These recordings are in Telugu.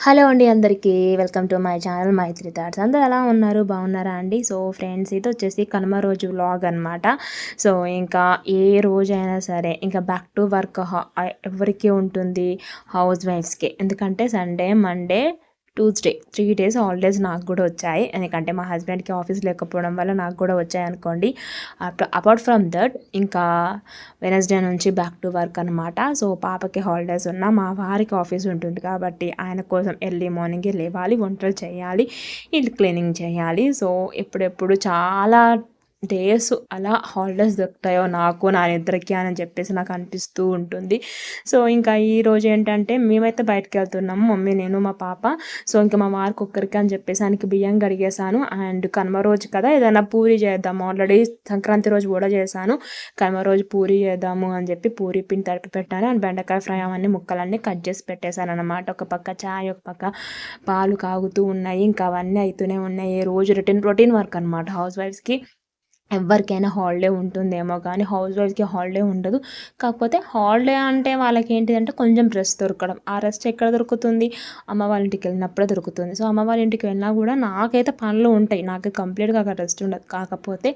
హలో అండి అందరికీ welcome to my channel Maithri thoughts. అందరూ ఎలా ఉన్నారు? బాగున్నారా అండి? సో ఫ్రెండ్స్ ఇది వచ్చేసి కనుమ రోజు వ్లాగ్ అనమాట సో ఇంకా ఏ రోజైనా సరే ఇంకా బ్యాక్ టు వర్క్ ఎవరికి ఉంటుంది? హౌస్ వైఫ్స్కి ఎందుకంటే Sunday Monday Tuesday three days holidays నాకు కూడా వచ్చాయి. ఎందుకంటే మా హస్బెండ్కి ఆఫీస్ లేకపోవడం వల్ల నాకు కూడా వచ్చాయి అనుకోండి. అపార్ట్ ఫ్రమ్ దట్ ఇంకా వెనస్డే నుంచి బ్యాక్ టు వర్క్ అనమాట సో పాపకి హాలిడేస్ ఉన్నా మా వారికి ఆఫీస్ ఉంటుంది కాబట్టి ఆయన కోసం ఎర్లీ మార్నింగే లేవాలి వంటలు చేయాలి ఇల్లు క్లీనింగ్ చేయాలి. సో ఎప్పుడెప్పుడు చాలా డేస్ అలా హాలిడేస్ దొరుకుతాయో నాకు నా నిద్రకి అని చెప్పేసి నాకు అనిపిస్తూ ఉంటుంది. సో ఇంకా ఈ రోజు ఏంటంటే మేమైతే బయటకు వెళ్తున్నాము మమ్మీ నేను మా పాప. సో ఇంకా మా వారికి ఒక్కరికి అని చెప్పేసి ఆయనకి బియ్యం కడిగేశాను. అండ్ కనుమ రోజు కదా ఏదైనా పూరి చేద్దాము. ఆల్రెడీ సంక్రాంతి రోజు కూడా చేశాను. కనుమ రోజు పూరి చేద్దాము అని చెప్పి పూరి పిండి తడిపి పెట్టాను. అండ్ బెండకాయ ఫ్రై అవన్నీ ముక్కలన్నీ కట్ చేసి పెట్టేశాను అనమాట ఒక పక్క చాయ్ ఒక పక్క పాలు కాగుతూ ఉన్నాయి. ఇంకా అవన్నీ అవుతూనే ఉన్నాయి. రోజు రొటీన్ రొటీన్ వర్క్ అనమాట హౌస్ వైఫ్స్కి ఎవరికైనా హాలిడే ఉంటుందేమో కానీ హౌస్ వైఫ్కి హాలిడే ఉండదు. కాకపోతే హాలిడే అంటే వాళ్ళకి ఏంటిదంటే కొంచెం రెస్ట్ దొరకడం. ఆ రెస్ట్ ఎక్కడ దొరుకుతుంది? అమ్మ వాళ్ళ ఇంటికి వెళ్ళినప్పుడే దొరుకుతుంది. సో అమ్మ వాళ్ళ ఇంటికి వెళ్ళినా కూడా నాకైతే పనులు ఉంటాయి. నాకు కంప్లీట్గా అక్కడ రెస్ట్ ఉండదు. కాకపోతే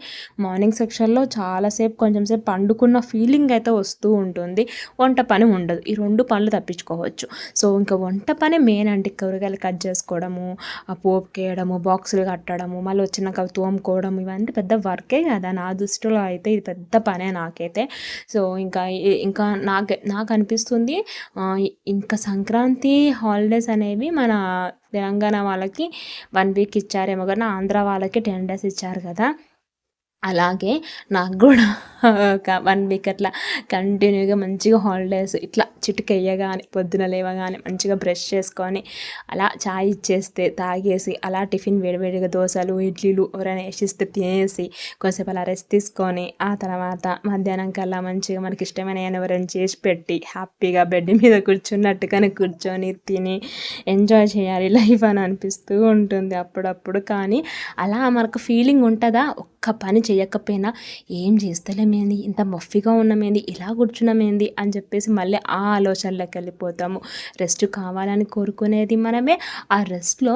మార్నింగ్ సెక్షన్లో చాలాసేపు కొంచెం సేపు పండుకున్న ఫీలింగ్ అయితే వస్తూ ఉంటుంది. వంట పని ఉండదు. ఈ రెండు పనులు తప్పించుకోవచ్చు. సో ఇంకా వంట పని మెయిన్ అంటే కూరగాయలు కట్ చేసుకోవడము ఆ పోపు కేయడము బాక్సులు కట్టడము మళ్ళీ వచ్చినాక తోముకోవడం ఇవన్నీ పెద్ద వర్కే అదా నా దృష్టిలో అయితే ఇది పెద్ద పనే నాకైతే. సో ఇంకా ఇంకా నాకు నాకు అనిపిస్తుంది ఇంకా సంక్రాంతి హాలిడేస్ అనేవి మన తెలంగాణ వాళ్ళకి వన్ వీక్ ఇచ్చారేమో కానీ ఆంధ్ర వాళ్ళకి టెన్ డేస్ ఇచ్చారు కదా. అలాగే నాకు కూడా ఒక వన్ వీక్ అట్లా కంటిన్యూగా మంచిగా హాలిడేస్ ఇట్లా చిటికెయ్యగానే పొద్దున లేవగానే మంచిగా బ్రష్ చేసుకొని అలా చాయ్ ఇచ్చేస్తే తాగేసి అలా టిఫిన్ వేడివేడిగా దోశలు ఇడ్లీలు ఎవరైనా వేసిస్తే తినేసి కొంచెంసేపు అలా రెస్ట్ తీసుకొని ఆ తర్వాత మధ్యాహ్నం కల్లా మంచిగా మనకి ఇష్టమైన ఎవరైనా చేసి పెట్టి హ్యాపీగా బెడ్ మీద కూర్చున్నట్టుగానే కూర్చొని తిని ఎంజాయ్ చేయాలి లైఫ్ అని అనిపిస్తూ ఉంటుంది అప్పుడప్పుడు. కానీ అలా మనకు ఫీలింగ్ ఉంటుందా? ఒక్క పని చేయకపోయినా ఏం చేస్తలేమేంది ఇంత మఫ్ఫీగా ఉన్నమేంది? ఇలా కూర్చున్నామేంది? అని చెప్పేసి మళ్ళీ ఆ ఆలోచనలోకి వెళ్ళిపోతాము రెస్ట్ కావాలని కోరుకునేది మనమే. ఆ రెస్ట్లో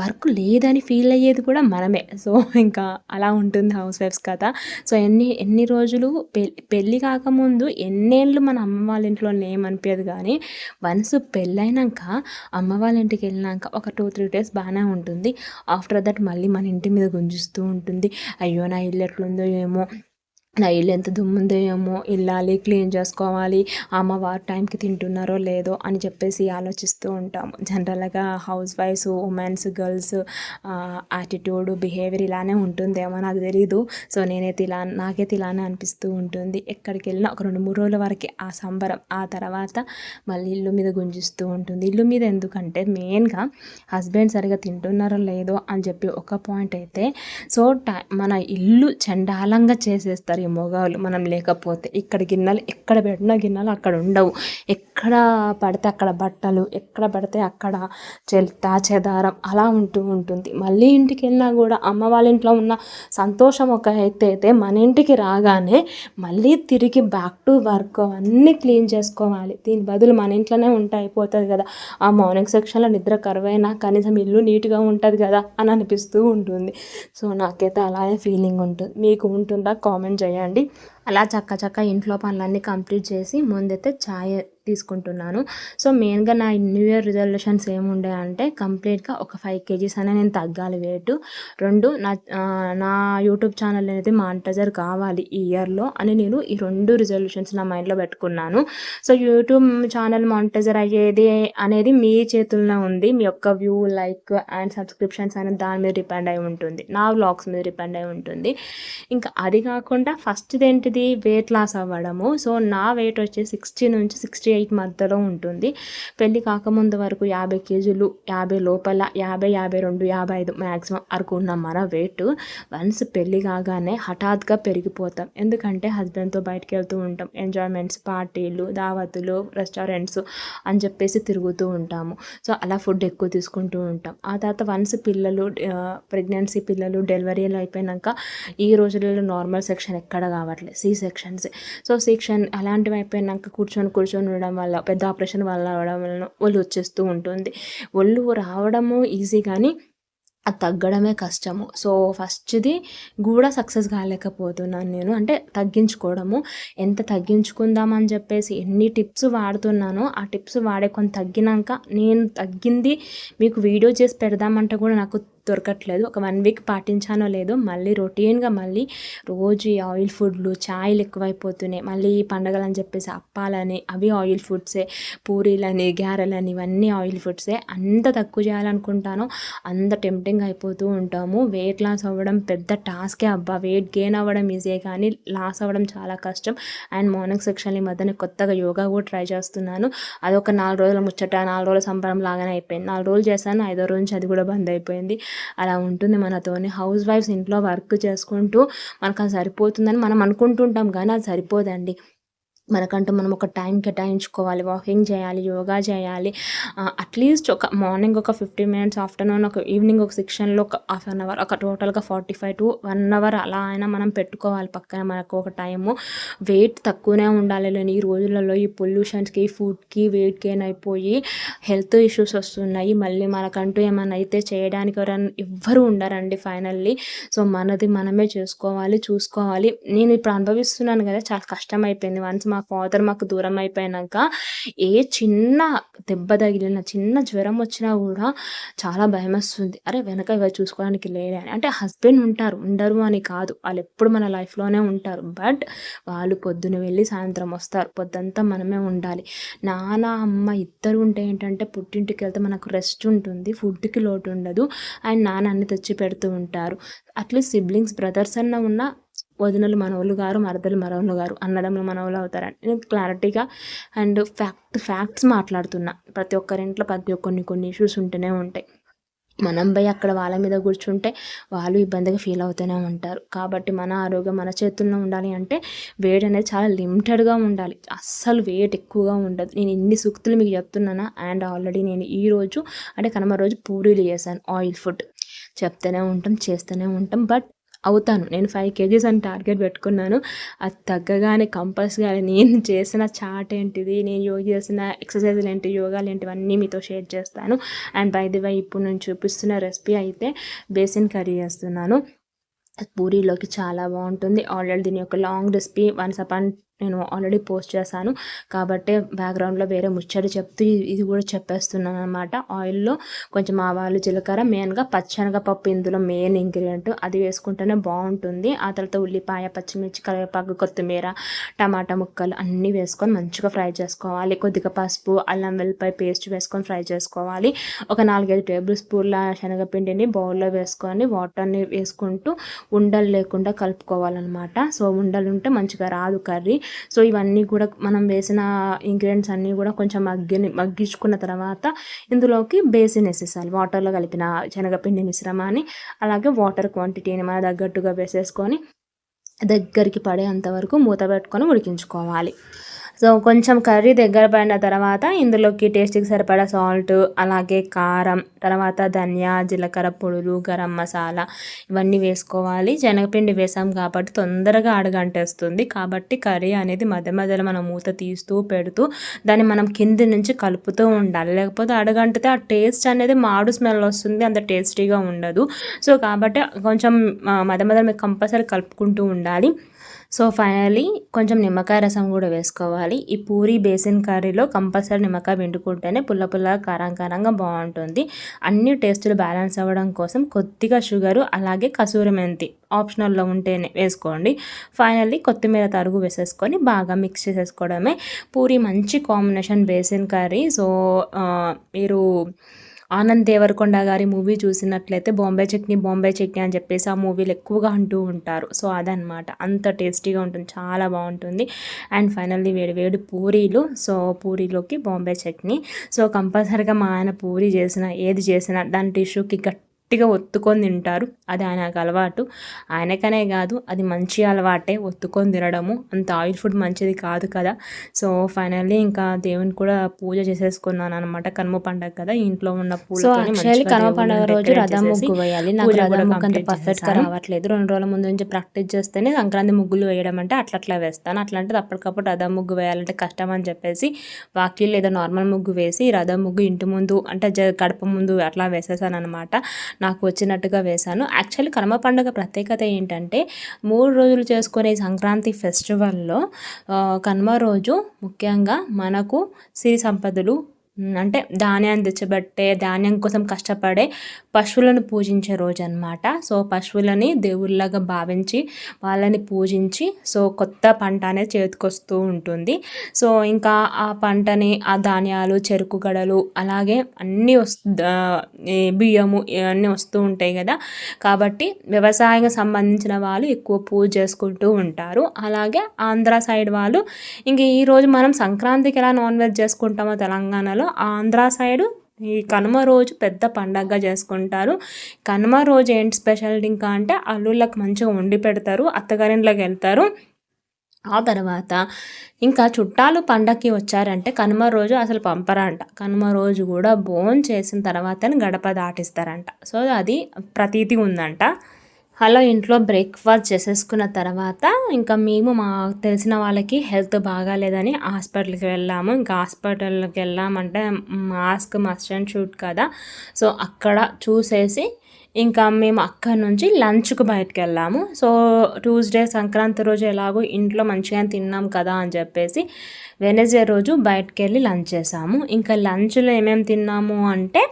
వర్క్ లేదని ఫీల్ అయ్యేది కూడా మనమే. సో ఇంకా అలా ఉంటుంది హౌస్ వైఫ్స్ కథ. సో ఎన్ని ఎన్ని రోజులు పె పెళ్ళి కాకముందు ఎన్నేళ్ళు మన అమ్మ వాళ్ళ ఇంట్లో ఏమనిపించదు కానీ వన్స్ పెళ్ళైనాక అమ్మ వాళ్ళ ఇంటికి వెళ్ళినాక ఒక టూ త్రీ డేస్ బాగానే ఉంటుంది. ఆఫ్టర్ దట్ మళ్ళీ మన ఇంటి మీద గుంజిస్తూ ఉంటుంది. అయ్యో నా ఇల్లు ఎట్లుందో ఏమో. నా ఇల్లు ఎంత దుమ్ముందో ఏమో వెళ్ళాలి క్లీన్ చేసుకోవాలి అమ్మవారు టైంకి తింటున్నారో లేదో అని చెప్పేసి ఆలోచిస్తూ ఉంటాము. జనరల్గా house wives women's girls attitude behaviour ఇలానే ఉంటుందేమో నాకు తెలీదు. సో నేనైతే ఇలా నాకైతే ఇలానే అనిపిస్తూ ఉంటుంది. ఎక్కడికి వెళ్ళినా ఒక రెండు మూడు రోజుల వరకు ఆ సంబరం ఆ తర్వాత మళ్ళీ ఇల్లు మీద గుంజిస్తూ ఉంటుంది. ఇల్లు మీద ఎందుకంటే మెయిన్గా హస్బెండ్ సరిగా తింటున్నారో లేదో అని చెప్పి ఒక పాయింట్ అయితే సో మన ఇల్లు చండాలంగా చేసేస్తారు. ఈ మొగాలు మనం లేకపోతే ఇక్కడ గిన్నెలు ఎక్కడ పెట్టిన గిన్నెలు అక్కడ ఉండవు. ఎక్కడ పడితే అక్కడ బట్టలు ఎక్కడ పడితే అక్కడ చెత్త చెదారం అలా ఉంటూ ఉంటుంది. మళ్ళీ ఇంటికి వెళ్ళినా కూడా అమ్మ వాళ్ళ ఇంట్లో ఉన్న సంతోషం ఒక అయితే అయితే మన ఇంటికి రాగానే మళ్ళీ తిరిగి బ్యాక్ టు వర్క్ అన్నీ క్లీన్ చేసుకోవాలి. దీని బదులు మన ఇంట్లోనే ఉంటే అయిపోతుంది కదా. ఆ మార్నింగ్ సెక్షన్లో నిద్ర కరువైనా కనీసం ఇల్లు నీట్గా ఉంటుంది కదా అని అనిపిస్తూ ఉంటుంది. సో నాకైతే అలాగే ఫీలింగ్ ఉంటుంది. మీకు ఉంటుందా? కామెంట్ చేయండి. చేయండి అలా చక్క చక్క ఇంట్లో పనులన్నీ కంప్లీట్ చేసి ముందైతే ఛాయ్ తీసుకుంటున్నాను. సో మెయిన్గా నా న్యూ ఇయర్ రిజల్యూషన్స్ ఏముండే అంటే కంప్లీట్గా ఒక ఫైవ్ కేజీస్ అనే నేను తగ్గాలి వెయిట్. రెండు నా నా యూట్యూబ్ ఛానల్ అనేది మానిటైజర్ కావాలి ఈ ఇయర్లో అని నేను ఈ రెండు రిజల్యూషన్స్ నా మైండ్లో పెట్టుకున్నాను. సో యూట్యూబ్ ఛానల్ మానిటైజర్ అయ్యేది అనేది మీ చేతుల్లో ఉంది. మీ యొక్క వ్యూ లైక్ అండ్ సబ్స్క్రిప్షన్స్ అనేది దాని మీద డిపెండ్ అయి ఉంటుంది. నా వ్లాగ్స్ మీద డిపెండ్ అయి ఉంటుంది. ఇంకా అది కాకుండా ఫస్ట్ది ఏంటి ఇది వెయిట్ లాస్ అవ్వడము. సో నా వెయిట్ వచ్చి సిక్స్టీ నుంచి సిక్స్టీ ఎయిట్ మధ్యలో ఉంటుంది. పెళ్ళి కాకముందు వరకు యాభై కేజీలు యాభై లోపల యాభై యాభై రెండు యాభై ఐదు మ్యాక్సిమం వరకు ఉన్న మన వెయిట్ వన్స్ పెళ్ళి కాగానే హఠాత్గా పెరిగిపోతాం. ఎందుకంటే హస్బెండ్తో బయటకు వెళ్తూ ఉంటాం. ఎంజాయ్మెంట్స్ పార్టీలు దావతులు రెస్టారెంట్స్ అని చెప్పేసి తిరుగుతూ ఉంటాము. సో అలా ఫుడ్ ఎక్కువ తీసుకుంటూ ఉంటాం. ఆ తర్వాత వన్స్ పిల్లలు ప్రెగ్నెన్సీ పిల్లలు డెలివరీలు అయిపోయినాక ఈ రోజులలో నార్మల్ సెక్షన్ ఎక్కడ కావట్లేదు. C sections. సో సెక్షన్ అలాంటివి అయిపోయినాక కూర్చొని కూర్చొని ఉండడం వల్ల పెద్ద ఆపరేషన్ వల్ల అవడం వలన ఒళ్ళు వచ్చేస్తూ ఉంటుంది. ఒళ్ళు రావడము ఈజీ కానీ అది తగ్గడమే కష్టము. సో ఫస్ట్ది కూడా సక్సెస్ కాలేకపోతున్నాను నేను. అంటే తగ్గించుకోవడము. ఎంత తగ్గించుకుందామని చెప్పేసి ఎన్ని టిప్స్ వాడుతున్నానో ఆ టిప్స్ వాడే కొంత తగ్గినాక నేను తగ్గింది మీకు వీడియో చేసి పెడదామంటే కూడా నాకు దొరకట్లేదు. ఒక వన్ వీక్ పాటించానో లేదో మళ్ళీ రొటీన్గా మళ్ళీ రోజు ఈ ఆయిల్ ఫుడ్లు ఛాయ్లు ఎక్కువైపోతున్నాయి మళ్ళీ ఈ పండగలు అని చెప్పేసి అప్పాలని అవి ఆయిల్ ఫుడ్సే పూరీలని గారెలని ఇవన్నీ ఆయిల్ ఫుడ్సే అంత తక్కువ చేయాలనుకుంటానో. అంత టెంప్టింగ్ అయిపోతూ ఉంటాము. వెయిట్ లాస్ అవ్వడం పెద్ద టాస్కే అబ్బా. వెయిట్ గెయిన్ అవ్వడం ఈజీ కానీ లాస్ అవ్వడం చాలా కష్టం. అండ్ మార్నింగ్ సెక్షన్ ఈ మధ్యన కొత్తగా యోగా కూడా ట్రై చేస్తున్నాను. అది ఒక నాలుగు రోజుల ముచ్చట నాలుగు రోజుల సంబరం లాగానే అయిపోయింది. నాలుగు రోజులు చేశాను ఐదో రోజు నుంచి అది కూడా బంద్ అయిపోయింది. అలా ఉంటుంది మనతోని. హౌస్ వైఫ్స్ ఇంట్లో వర్క్ చేసుకుంటూ మనకు అది సరిపోతుందని మనం అనుకుంటుంటాం కానీ అది సరిపోదండి. మనకంటూ మనం ఒక టైం కేటాయించుకోవాలి వాకింగ్ చేయాలి యోగా చేయాలి. అట్లీస్ట్ ఒక మార్నింగ్ ఒక ఫిఫ్టీ మినిట్స్ ఆఫ్టర్నూన్ ఒక ఈవినింగ్ ఒక సెక్షన్లో ఒక హాఫ్ అన్ అవర్ ఒక టోటల్గా forty five to one hour అలా అయినా మనం పెట్టుకోవాలి పక్కన మనకు ఒక టైము. వెయిట్ తక్కువనే ఉండాలి లేని ఈ రోజులలో ఈ పొల్యూషన్స్కి ఫుడ్కి వెయిట్ గెయిన్ అయిపోయి హెల్త్ ఇష్యూస్ వస్తున్నాయి. మళ్ళీ మనకంటూ ఏమైనా అయితే చేయడానికి ఎవరైనా ఎవ్వరు ఉండరండి ఫైనల్లీ. సో మనది మనమే చేసుకోవాలి చూసుకోవాలి. నేను ఇప్పుడు అనుభవిస్తున్నాను కదా చాలా కష్టం అయిపోయింది వన్స్ మా ఫాదర్ మాకు దూరం అయిపోయాక ఏ చిన్న దెబ్బ తగిలిన చిన్న జ్వరం వచ్చినా కూడా చాలా భయం వస్తుంది. అరే వెనక ఇవి చూసుకోవడానికి లేదే అని. అంటే హస్బెండ్ ఉంటారు ఉండరు అని కాదు. వాళ్ళు ఎప్పుడు మన లైఫ్లోనే ఉంటారు. బట్ వాళ్ళు పొద్దున వెళ్ళి సాయంత్రం వస్తారు. పొద్దంతా మనమే ఉండాలి. నాన్న అమ్మ ఇద్దరు ఉంటే ఏంటంటే పుట్టింటికి వెళ్తే మనకు రెస్ట్ ఉంటుంది ఫుడ్కి లోటు ఉండదు. అండ్ నాన్న అన్ని తెచ్చి పెడుతూ ఉంటారు. అట్లీస్ట్ సిబ్లింగ్స్ బ్రదర్స్ అన్న ఉన్న వదినలు మనవలు గారు మరదలు మరవలు గారు అన్నదమ్ములు మనవలు అవుతారని నేను క్లారిటీగా అండ్ ఫ్యాక్ట్ ఫ్యాక్ట్స్ మాట్లాడుతున్నా. ప్రతి ఒక్కరింట్లో ప్రతి ఒక్కరిని కొన్ని ఇష్యూస్ ఉంటూనే ఉంటాయి. మనం పోయి అక్కడ వాళ్ళ మీద కూర్చుంటే వాళ్ళు ఇబ్బందిగా ఫీల్ అవుతూనే ఉంటారు. కాబట్టి మన ఆరోగ్యం మన చేతుల్లో ఉండాలి అంటే వేడి అనేది చాలా లిమిటెడ్గా ఉండాలి. అస్సలు వెయిట్ ఎక్కువగా ఉండదు. నేను ఇన్ని సూక్తులు మీకు చెప్తున్నానా? అండ్ ఆల్రెడీ నేను ఈరోజు అంటే కనుమ రోజు పూరీలు చేశాను ఆయిల్ ఫుడ్ చెప్తూనే ఉంటాం చేస్తూనే ఉంటాం బట్ అవుతాను. నేను ఫైవ్ కేజీస్ అని టార్గెట్ పెట్టుకున్నాను. అది తగ్గగానే కంపల్సరీ నేను చేసిన చాట్ ఏంటిది నేను యోగా చేసిన ఎక్సర్సైజ్లు ఏంటి యోగాలు ఏంటివన్నీ మీతో షేర్ చేస్తాను. అండ్ బై ది వై ఇప్పుడు నేను చూపిస్తున్న రెసిపీ అయితే బేసిన్ కర్రీ చేస్తున్నాను. పూరీలోకి చాలా బాగుంటుంది. ఆల్రెడీ దీని యొక్క లాంగ్ రెసిపీ వన్స్ అపాన్ నేను ఆల్రెడీ పోస్ట్ చేశాను. కాబట్టి బ్యాక్గ్రౌండ్లో వేరే ముచ్చడి చెప్తూ ఇది కూడా చెప్పేస్తున్నాను అనమాట ఆయిల్లో కొంచెం ఆవాలు జీలకర్ర మెయిన్గా పచ్చనగపప్పు ఇందులో మెయిన్ ఇంగ్రీడియంట్ అది వేసుకుంటేనే బాగుంటుంది. ఆ తర్వాత ఉల్లిపాయ పచ్చిమిర్చి కరివేపాకు కొత్తిమీర టమాటా ముక్కలు అన్నీ వేసుకొని మంచిగా ఫ్రై చేసుకోవాలి. కొద్దిగా పసుపు అల్లం వెల్లిపాయ పేస్ట్ వేసుకొని ఫ్రై చేసుకోవాలి. ఒక నాలుగైదు టేబుల్ స్పూన్ల శనగపిండిని బౌల్లో వేసుకొని వాటర్ని వేసుకుంటూ ఉండలు లేకుండా కలుపుకోవాలన్నమాట. సో ఉండలు ఉంటే మంచిగా రాదు కర్రీ. సో ఇవన్నీ కూడా మనం వేసిన ఇంగ్రీడియంట్స్ అన్నీ కూడా కొంచెం మగ్గిని మగ్గించుకున్న తర్వాత ఇందులోకి బేసిన్ వేసేసాలి. వాటర్లో కలిపిన శనగపిండి మిశ్రమాన్ని అలాగే వాటర్ క్వాంటిటీని మన తగ్గట్టుగా వేసేసుకొని దగ్గరికి పడేంత వరకు మూత పెట్టుకొని ఉడికించుకోవాలి. సో కొంచెం కర్రీ దగ్గర పడిన తర్వాత ఇందులోకి టేస్ట్కి సరిపడా సాల్ట్ అలాగే కారం తర్వాత ధనియా జీలకర్ర పొడులు గరం మసాలా ఇవన్నీ వేసుకోవాలి. శనగపిండి వేసాం కాబట్టి తొందరగా అడగంటేస్తుంది. కాబట్టి కర్రీ అనేది మధ్య మధ్యలో మనం మూత తీస్తూ పెడుతూ దాన్ని మనం కింది నుంచి కలుపుతూ ఉండాలి. లేకపోతే అడగంటితే ఆ టేస్ట్ అనేది మాడు స్మెల్ వస్తుంది. అంత టేస్టీగా ఉండదు. సో కాబట్టి కొంచెం మధ్య మధ్యలో కంపల్సరీ కలుపుకుంటూ ఉండాలి. సో ఫైనలీ కొంచెం నిమ్మకాయ రసం కూడా వేసుకోవాలి. ఈ పూరి బేసిన్ కర్రీలో కంపల్సరీ నిమ్మకాయ పిండుకుంటేనే పుల్ల పుల్లగా కారం కారంగా బాగుంటుంది. అన్ని టేస్టులు బ్యాలెన్స్ అవ్వడం కోసం కొద్దిగా షుగరు అలాగే కసూరి మెంతి ఆప్షనల్లో ఉంటేనే వేసుకోండి. ఫైనల్లీ కొత్తిమీర తరుగు వేసేసుకొని బాగా మిక్స్ చేసేసుకోవడమే. పూరి మంచి కాంబినేషన్ బేసిన్ కర్రీ. సో మీరు ఆనంద్ దేవరకొండ గారి మూవీ చూసినట్లయితే బాంబే చట్నీ బాంబే చట్నీ అని చెప్పేసి ఆ మూవీలు ఎక్కువగా అంటూ ఉంటారు. సో అదనమాట అంత టేస్టీగా ఉంటుంది. చాలా బాగుంటుంది. అండ్ ఫైనల్లీ వేడి వేడి పూరీలు. సో పూరీలోకి బాంబే చట్నీ. సో కంపల్సరీగా మా ఆయన పూరి చేసిన ఏది చేసినా దాని టిష్యూకి గట్టి గట్టిగా ఒత్తుకొని తింటారు. అది ఆయనకు అలవాటు. ఆయనకనే కాదు అది మంచి అలవాటే ఒత్తుకొని తినడము. అంత ఆయిల్ ఫుడ్ మంచిది కాదు కదా. సో ఫైనల్లీ ఇంకా దేవుని కూడా పూజ చేసేసుకున్నాను అనమాట కనుమ పండగ కదా. ఇంట్లో ఉన్న పూలు కనుమ పండుగ రోజు రథం ముగ్గు వేయాలి. నాకు రథం ముగ్గు అంత పర్ఫెక్ట్గా రావట్లేదు. రెండు రోజుల ముందు నుంచి ప్రాక్టీస్ చేస్తేనే సంక్రాంతి ముగ్గులు వేయడం అంటే అట్లా అట్లా వేస్తాను. అట్లాంటిది అప్పటికప్పుడు రథం ముగ్గు వేయాలంటే కష్టం అని చెప్పేసి వాకి లేదా నార్మల్ ముగ్గు వేసి రథం ముగ్గు ఇంటి ముందు అంటే గడప ముందు అట్లా వేసేసాను అనమాట నాకు వచ్చినట్టుగా వేశాను. యాక్చువల్లీ కనుమ పండుగ ప్రత్యేకత ఏంటంటే మూడు రోజులు చేసుకునే సంక్రాంతి ఫెస్టివల్లో కనుమ రోజు ముఖ్యంగా మనకు సిరి సంపదలు అంటే ధాన్యాన్ని తెచ్చిబట్టే ధాన్యం కోసం కష్టపడే పశువులను పూజించే రోజు అనమాట సో పశువులని దేవుళ్ళగా భావించి వాళ్ళని పూజించి సో కొత్త పంట అనేది చేతికొస్తూ ఉంటుంది. సో ఇంకా ఆ పంటని ఆ ధాన్యాలు చెరుకు గడలు అలాగే అన్నీ వస్తు బియ్యము ఇవన్నీ వస్తూ ఉంటాయి కదా. కాబట్టి వ్యవసాయం సంబంధించిన వాళ్ళు ఎక్కువ పూజ చేసుకుంటూ ఉంటారు. అలాగే ఆంధ్ర సైడ్ వాళ్ళు ఇంక ఈరోజు మనం సంక్రాంతికి ఎలా నాన్ వెజ్ చేసుకుంటామో తెలంగాణలో ఆంధ్ర సైడు ఈ కనుమ రోజు పెద్ద పండగగా చేసుకుంటారు. కనుమ రోజు ఏంటి స్పెషల్ ఇంకా అంటే అల్లుళ్ళకి మంచిగా వండి పెడతారు అత్తగారింట్లోకి వెళ్తారు. ఆ తర్వాత ఇంకా చుట్టాలు పండక్కి వచ్చారంటే కనుమ రోజు అసలు పంపరంట. కనుమ రోజు కూడా బోన్ చేసిన తర్వాతనే గడప దాటిస్తారంట. సో అది ప్రతీతి ఉందంట. అలా ఇంట్లో బ్రేక్ఫాస్ట్ చేసేసుకున్న తర్వాత ఇంకా మేము మా తెలిసిన వాళ్ళకి హెల్త్ బాగాలేదని హాస్పిటల్కి వెళ్ళాము. ఇంకా హాస్పిటల్కి వెళ్ళామంటే మాస్క్ మస్ట్ అండ్ షూట్ కదా. సో అక్కడ చూసేసి ఇంకా మేము అక్కడ నుంచి లంచ్కు బయటకు వెళ్ళాము. సో ట్యూస్డే సంక్రాంతి రోజు ఎలాగో ఇంట్లో మంచిగా తిన్నాం కదా అని చెప్పేసి వెనస్డే రోజు బయటకు వెళ్ళి లంచ్ చేసాము. ఇంకా లంచ్లో ఏమేమి తిన్నాము అంటే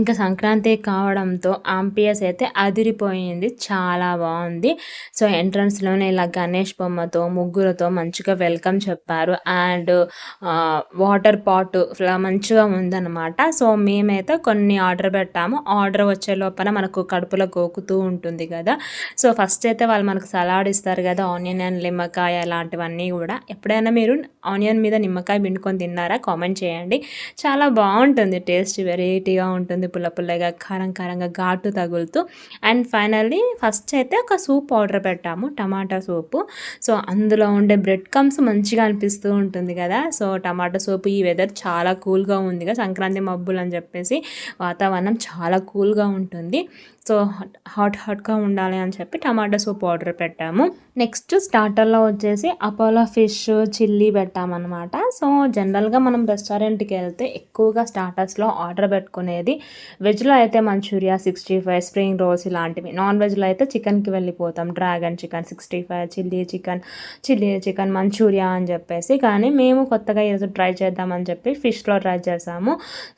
ఇంకా సంక్రాంతి కావడంతో ఆంపియస్ అయితే అదిరిపోయింది. చాలా బాగుంది. సో ఎంట్రన్స్లోనే ఇలా గణేష్ బొమ్మతో ముగ్గులతో మంచిగా వెల్కమ్ చెప్పారు. అండ్ వాటర్ పాట్ మంచిగా ఉందన్నమాట. సో మేమైతే కొన్ని ఆర్డర్ పెట్టాము. ఆర్డర్ వచ్చే లోపల మనకు కడుపులో గోకుతూ ఉంటుంది కదా. సో ఫస్ట్ అయితే వాళ్ళు మనకు సలాడ్ ఇస్తారు కదా ఆనియన్ అండ్ నిమ్మకాయ అలాంటివన్నీ కూడా. ఎప్పుడైనా మీరు ఆనియన్ మీద నిమ్మకాయ పిండుకొని తిన్నారా? కామెంట్ చేయండి. చాలా బాగుంటుంది. టేస్ట్ వెరైటీగా ఉంటుంది. వస్తుంది పుల్ల పుల్లగా కారం కారంగా ఘాటు తగులుతూ అండ్ ఫైనల్లీ ఫస్ట్ అయితే ఒక సూప్ ఆర్డర్ పెట్టాము టమాటా సూపు సో అందులో ఉండే బ్రెడ్ కమ్స్ మంచిగా అనిపిస్తూ ఉంటుంది కదా. సో టమాటా సూపు ఈ వెదర్ చాలా కూల్గా ఉంది కదా సంక్రాంతి మబ్బులు అని చెప్పేసి వాతావరణం చాలా కూల్గా ఉంటుంది. సో హాట్ హాట్గా ఉండాలి అని చెప్పి టమాటా సూప్ ఆర్డర్ పెట్టాము. నెక్స్ట్ స్టార్టర్లో వచ్చేసి అపోలో ఫిష్ చిల్లీ పెట్టామన్నమాట. సో జనరల్గా మనం రెస్టారెంట్కి వెళ్తే ఎక్కువగా స్టార్టర్స్లో ఆర్డర్ పెట్టుకునేది వెజ్లో అయితే Manchuria sixty five spring rolls ఇలాంటివి. నాన్ వెజ్లో అయితే చికెన్కి వెళ్ళిపోతాం. Dragon chicken sixty five chilli chicken chilli chicken Manchuria అని చెప్పేసి. కానీ మేము కొత్తగా ఈరోజు ట్రై చేద్దామని చెప్పి ఫిష్లో ట్రై చేసాము.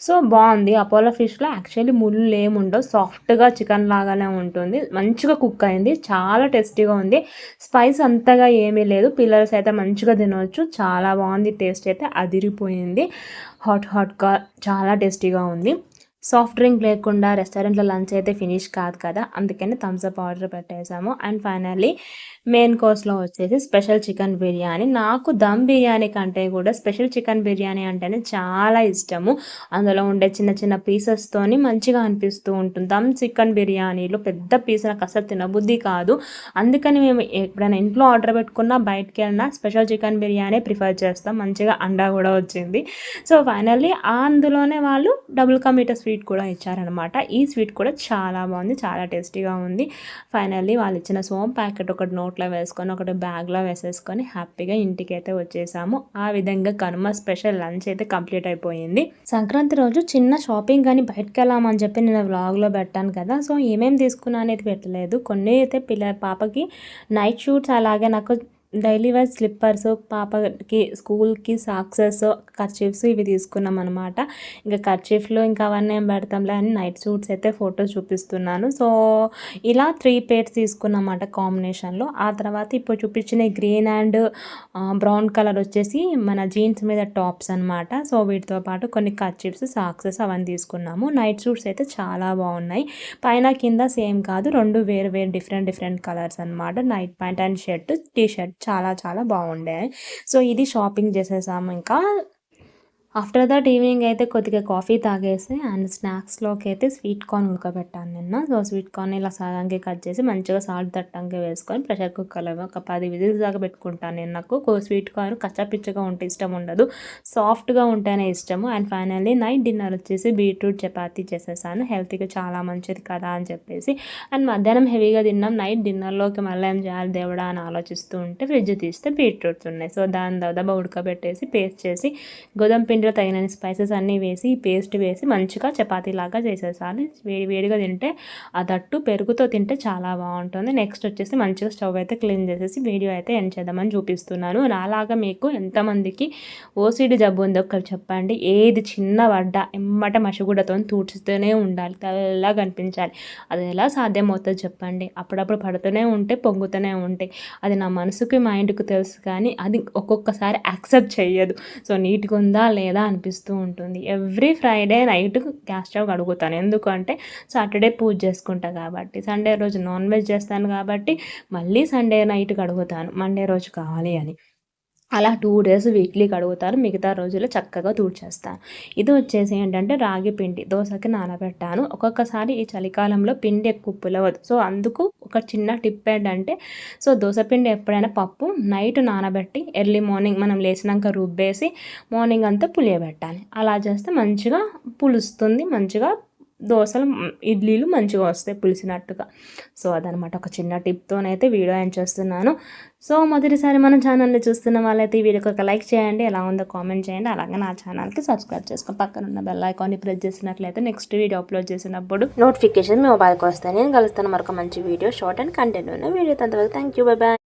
సో బాగుంది. అపోలో ఫిష్లో యాక్చువల్లీ ముళ్ళు ఏముండవు సాఫ్ట్గా చికెన్ చికెన్ లాగానే ఉంటుంది. మంచిగా కుక్ అయింది. చాలా టేస్టీగా ఉంది. స్పైస్ అంతగా ఏమీ లేదు. పిల్లలు అయితే మంచిగా తినవచ్చు చాలా బాగుంది. టేస్ట్ అయితే అదిరిపోయింది. హాట్ హాట్గా చాలా టేస్టీగా ఉంది. సాఫ్ట్ డ్రింక్ లేకుండా రెస్టారెంట్లో లంచ్ అయితే ఫినిష్ కాదు కదా. అందుకని థమ్స్అప్ ఆర్డర్ పెట్టేసాము అండ్ ఫైనల్లీ మెయిన్ కోర్స్లో వచ్చేసి స్పెషల్ చికెన్ బిర్యానీ. నాకు దమ్ బిర్యానీ కంటే కూడా స్పెషల్ చికెన్ బిర్యానీ అంటేనే చాలా ఇష్టము. అందులో ఉండే చిన్న చిన్న పీసెస్తోని మంచిగా అనిపిస్తూ ఉంటుంది. దమ్ చికెన్ బిర్యానీలో పెద్ద పీస్ నాకు అసలు తినబుద్ధి కాదు. అందుకని మేము ఎప్పుడైనా ఇంట్లో ఆర్డర్ పెట్టుకున్నా బయటికి వెళ్ళినా స్పెషల్ చికెన్ బిర్యానీ ప్రిఫర్ చేస్తాం. మంచిగా అండా కూడా వచ్చింది. సో ఫైనల్లీ అందులోనే వాళ్ళు డబుల్ కమీటర్ స్వీట్ కూడా ఇచ్చారనమాట ఈ స్వీట్ కూడా చాలా బాగుంది చాలా టేస్టీగా ఉంది. ఫైనల్లీ వాళ్ళు ఇచ్చిన సోమ్ ప్యాకెట్ ఒకటి నోట్ నోట్లో వేసుకొని ఒకటి బ్యాగ్లో వేసేసుకొని హ్యాపీగా ఇంటికి అయితే వచ్చేసాము. ఆ విధంగా కనుమ స్పెషల్ లంచ్ అయితే కంప్లీట్ అయిపోయింది. సంక్రాంతి రోజు చిన్న షాపింగ్ కానీ బయటకు వెళ్ళామని చెప్పి నేను వ్లాగ్లో పెట్టాను కదా సో ఏమేమి తీసుకున్నా అనేది పెట్టలేదు. కొన్ని అయితే పిల్ల పాపకి నైట్ షూట్స్ అలాగే నాకు డైలీ వేర్ స్లిప్పర్స్ పాపకి స్కూల్కి సాక్సెస్ కర్చీఫ్స్ ఇవి తీసుకున్నాం అనమాట ఇంకా కర్చీఫ్లో ఇంకా అవన్నీ ఏం పెడతాంలే అని నైట్ సూట్స్ అయితే ఫోటో చూపిస్తున్నాను. సో ఇలా త్రీ పేర్స్ తీసుకున్నమాట కాంబినేషన్లో. ఆ తర్వాత ఇప్పుడు చూపించిన గ్రీన్ అండ్ బ్రౌన్ కలర్ వచ్చేసి మన జీన్స్ మీద టాప్స్ అనమాట సో వీటితో పాటు కొన్ని కర్చీఫ్స్ సాక్సెస్ అవన్నీ తీసుకున్నాము. నైట్ సూట్స్ అయితే చాలా బాగున్నాయి. పైన కింద సేమ్ కాదు రెండు వేరు వేరు డిఫరెంట్ డిఫరెంట్ కలర్స్ అనమాట night pant and shirt T shirt చాలా చాలా బాగుండే. సో ఇది షాపింగ్ చేసేసాము ఇంకా. ఆఫ్టర్ దట్ ఈవినింగ్ అయితే కొద్దిగా కాఫీ తాగేసి అండ్ స్నాక్స్లోకి అయితే స్వీట్ కార్న్ ఉడకబెట్టాను నిన్న. సో స్వీట్ కార్న్ ఇలా సగానికి కట్ చేసి మంచిగా సాల్ట్ దట్టంగా వేసుకొని ప్రెషర్ కుక్కర్లో ఒక పది విజిల్స్ దాకా పెట్టుకుంటాను నేను నాకు స్వీట్ కార్న్ కచ్చాపిచ్చగా ఉంటే ఇష్టం ఉండదు. సాఫ్ట్గా ఉంటేనే ఇష్టము. అండ్ ఫైనల్లీ నైట్ డిన్నర్ వచ్చేసి బీట్రూట్ చపాతీ చేసేసాను. హెల్త్కి చాలా మంచిది కదా అని చెప్పేసి. అండ్ మధ్యాహ్నం హెవీగా తిన్నాం. నైట్ డిన్నర్లోకి మళ్ళీ ఏం చేయాలి? దేవుడా అని ఆలోచిస్తూ ఉంటే ఫ్రిడ్జ్ తీస్తే బీట్రూట్స్ ఉన్నాయి. సో దాని దబా ఉడకబెట్టేసి పేస్ట్ చేసి గోధుమ పిండి పిండిలో తగినన్ని స్పైసెస్ అన్నీ వేసి పేస్ట్ వేసి మంచిగా చపాతీలాగా చేసేసాను వేడి వేడిగా తింటే ఆ దట్టు పెరుగుతో తింటే చాలా బాగుంటుంది. నెక్స్ట్ వచ్చేసి మంచిగా స్టవ్ అయితే క్లీన్ చేసేసి వీడియో అయితే ఎండ్ చేద్దామని చూపిస్తున్నాను. నాలాగా మీకు ఎంతమందికి ఓసిడి జబ్బు ఉందో ఒకరు చెప్పండి. ఏది చిన్న వడ్డ ఎమ్మట మషగుడతో తూడ్చుతూనే ఉండాలి. తెల్లగా కనిపించాలి అది ఎలా సాధ్యమవుతుందో చెప్పండి. అప్పుడప్పుడు పడుతూనే ఉంటే పొంగుతూనే ఉంటాయి అది నా మనసుకి మైండ్కి తెలుసు కానీ అది ఒక్కొక్కసారి యాక్సెప్ట్ చేయదు సో నీట్గా ఉందా లేదా అనిపిస్తూ ఉంటుంది. Every Friday night gas stove కడుగుతాను. ఎందుకంటే సాటర్డే పూజ చేసుకుంటా కాబట్టి సండే రోజు నాన్ వెజ్ చేస్తాను కాబట్టి మళ్ళీ సండే నైట్ కడుగుతాను. మండే రోజు కావాలి అని. అలా టూ డేస్ వీక్లీ కడుగుతాను మిగతా రోజులు చక్కగా తూడ్చేస్తాను ఇది వచ్చేసి ఏంటంటే రాగి పిండి దోశకి నానబెట్టాను. ఒక్కొక్కసారి ఈ చలికాలంలో పిండి ఎక్కువ పులవదు. సో అందుకు ఒక చిన్న టిప్ ఏంటంటే సో దోశ పిండి ఎప్పుడైనా పప్పు నైట్ నానబెట్టి ఎర్లీ మార్నింగ్ మనం లేచినాక రుబ్బేసి మార్నింగ్ అంతా పులియబెట్టాలి. అలా చేస్తే మంచిగా పులుస్తుంది మంచిగా దోశలు ఇడ్లీలు మంచిగా వస్తాయి పులిసినట్టుగా. సో అదనమాట ఒక చిన్న టిప్తోనైతే వీడియో ఏం చేస్తున్నాను. సో మొదటిసారి మన ఛానల్ని చూస్తున్న వాళ్ళైతే ఈ వీడియోకి ఒక లైక్ చేయండి. ఎలా ఉందో కామెంట్ చేయండి. అలాగే నా ఛానల్కి సబ్స్క్రైబ్ చేసుకొని పక్కన ఉన్న బెల్ ఐకాన్ని ప్రెస్ చేసినట్లయితే నెక్స్ట్ వీడియో అప్లోడ్ చేసినప్పుడు నోటిఫికేషన్ మీ మొబైల్కి వస్తాయి. నేను కలుస్తాను మరొక మంచి వీడియో షార్ట్ అండ్ కంటెంట్ ఉన్న వీడియో అంతవరకు. Thank you bye bye